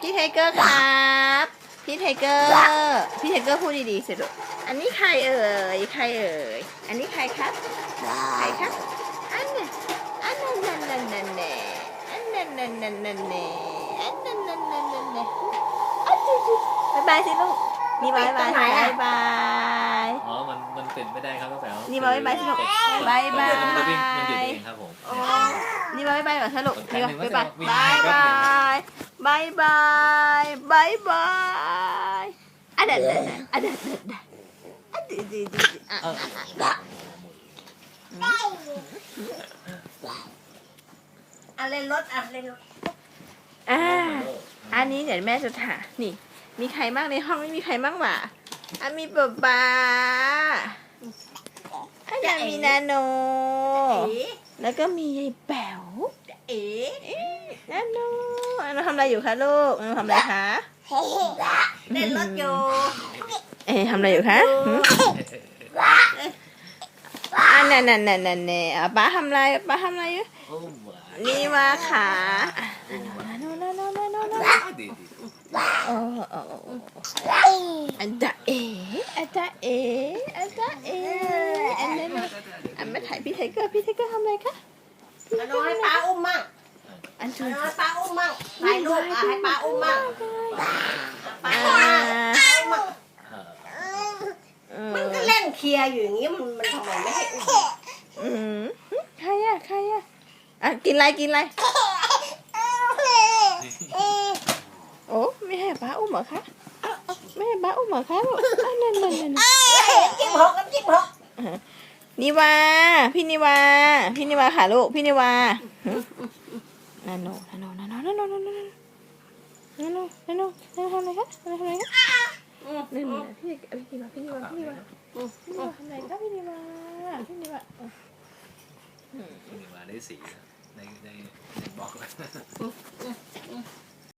พี่ไทเกอร์ครับพี่ไทเกอร์พี่ไทเกอร์พูดดีๆสิลูกอันนี้ใครเอ่ยใครเอ่ยอันนี้ใครครับใครครับอันนั้นอันนั้นนั่นนั่นนั่นแน่อันนั้นนั่นนั่นนั่นแน่อันนั้นนั่นนั่นนั่นแน่อันจุ๊จุ๊บายบายสิลูกนี่บายบายบายบายอ๋อมันมันติดไม่ได้ครับตั้งแต่นี่มาบ๊ายบายสิลูกเด็กบ๊ายบายมันวิ่งมันหยุดเองครับผมนี่บายบายก่อนค่ะลูกแป๊นี่บบายนึงบายวิ่งบายแป๊บาบนึงย บายบายบายบายอันนั้นอันนั้นอันนั้นอันดีดีดีอะเอออะเล่นรถอะเล่นรถอ่าอันนี้เดี๋ยวแม่จะถามนี่ มีใครบ้างในห้องไม่มีใครบ้างหว่าอะมีป๊าป๊าอันนั้นมีนาโนเอ๋แล้วก็มียายแป๋วเอ๋นาโน นาโนทำอะไรอยู่คะลูกนาโนทำอะไรคะเล่นรถอยู่เอ๊ะทำอะไรอยู่คะหืมอันนั่นนั่นนั่นนั่นเนี่ยอะป้าทำอะไรป้าทำอะไรอยู่โอ้หวานนี่ว่าขานาโนนาโนนาโนนาโนดีดีโอ้โอ้โอ้อันตาเออันตาเออันตาเออันนั้นอันมาถ่ายพี่ไทเกอร์พี่ไทเกอร์ทำอะไรคะเอาน้องให้ป้าอุ้มมั่ง อันเอาช่วยน้องให้ป้าอุ้มมั่งถ่ายรูปอะให้ป้าอุ้มมั่งป้าอ่าอุ้มมั่งป้าอุ้มมั่งเออมันก็เล่นเคลียร์อยู่อย่างงี้มันมันทำไมไม่ให้อุ้มอืมใครอะใครอะอะกินอะไรกินอะไรโอ้ไม่ให้ป้าอุ้มเหรอคะไม่ให้ป้าอุ้มเหรอคะลูกอันนั่นนั่นนั่นจิ้มหกกันจิ้มหกนิวา พี่นิวา พี่นิวาค่ะลูก พี่นิวา นาโนนาโนนาโนนาโนนาโนนาโนนาโนนาโนนาโนทำอะไรคะทำอะไรคะนี่นี่พี่พี่นิวาพี่นิวาพี่นิวาพี่นิวาทำอะไรคะพี่นิวาพี่นิวามีมาได้สีนะในในในบล็อก